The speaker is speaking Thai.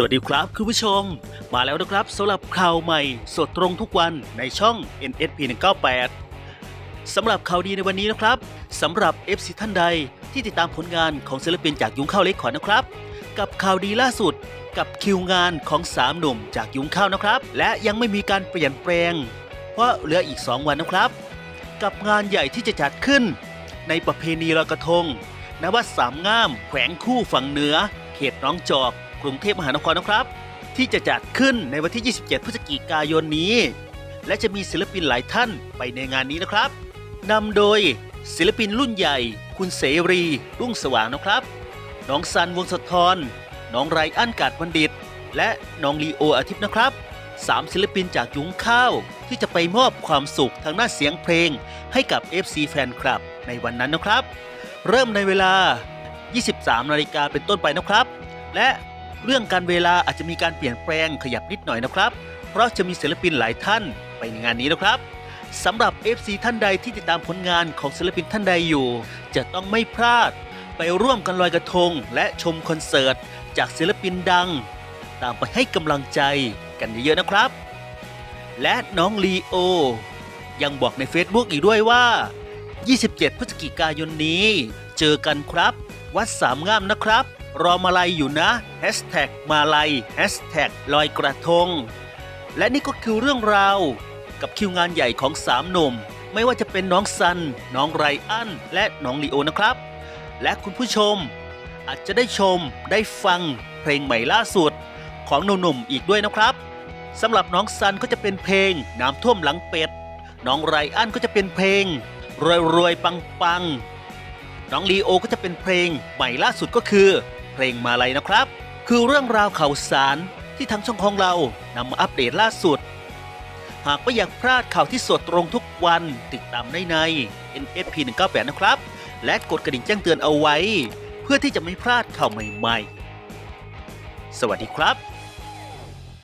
สวัสดีครับคุณผู้ชม มาแล้วนะครับสำหรับข่าวใหม่ สดตรงทุกวันในช่อง NSP 198สำหรับข่าวดีในวันนี้นะครับสำหรับ FC ท่านใดที่ติดตามผลงานของศิลปินจากยุ้งข้าวเล็กขอนนะครับ กับข่าวดีล่าสุดกับคิวงานของสามหนุ่มจากยุ้งข้าวนะครับ และยังไม่มีการเปลี่ยนแปลง เพราะเหลืออีก 2 วันนะครับ กับงานใหญ่ที่จะจัดขึ้น ในประเพณีลอยกระทงณวัดสามงามแขวงคู่ฝั่งเหนือ เขตน้องจอก กรุงเทพมหานครนะครับ ที่จะจัดขึ้นในวันที่ 27 พฤศจิกายนนี้ และจะมีศิลปินหลายท่านไปในงานนี้นะครับนำโดยศิลปินรุ่นใหญ่ คุณเสรี รุ่งสว่างนะครับ น้องซันวงศธรน้องไรอันกาดบัณฑิต และน้องลีโออาทิตย์นะครับสามศิลปินจากยุ้งข้าว ที่จะไปมอบความสุขทางด้านเสียงเพลง ให้กับ FC แฟนคลับในวันนั้นนะครับ เริ่มในเวลา 23 นาฬิกาเป็นต้นไปนะครับ และ เรื่องการเวลาอาจจะมีการเปลี่ยนแปลงขยับนิดหน่อยนะครับ เพราะจะมีศิลปินหลายท่านไปในงานนี้นะครับสำหรับ FC ท่านใดที่ติดตามผลงานของศิลปินท่านใดอยู่ จะต้องไม่พลาด ไปร่วมกันลอยกระทง และชมคอนเสิร์ต จากศิลปินดัง ตามไปให้กำลังใจกันเยอะๆนะครับ และน้องลีโอ ยังบอกใน Facebook อีกด้วยว่า 27 พฤศจิกายนนี้ เจอกันครับ วัดสามงามนะครับ รอมาลัยอยู่นะแฮชแท็กมาลัยแฮชแท็กลอยกระทง และนี่ก็คือเรื่องราว กับคิวงานใหญ่ของสามหนุ่ม ไม่ว่าจะเป็นน้องซัน น้องไรอัน และน้องลีโอนะครับ และคุณผู้ชม อาจจะได้ชมได้ฟังเพลงใหม่ล่าสุด ของหนุ่มๆอีกด้วยนะครับสำหรับน้องซันก็จะเป็นเพลงน้ำท่วมหลังเป็ด น้องไรอันก็จะเป็นเพลง รวยรวยปังปังน้องลีโอก็จะเป็นเพลงใหม่ล่าสุดก็คือ เพลงมาลัยนะครับ คือเรื่องราวข่าวสารที่ทางช่องของเรานำมาอัปเดตล่าสุด หากไม่อยากพลาดข่าวที่สดตรงทุกวันติดตามได้ใน nfp 198นะครับ และกดกระดิ่งแจ้งเตือนเอาไว้ เพื่อที่จะไม่พลาดข่าวใหม่ ๆ สวัสดีครับ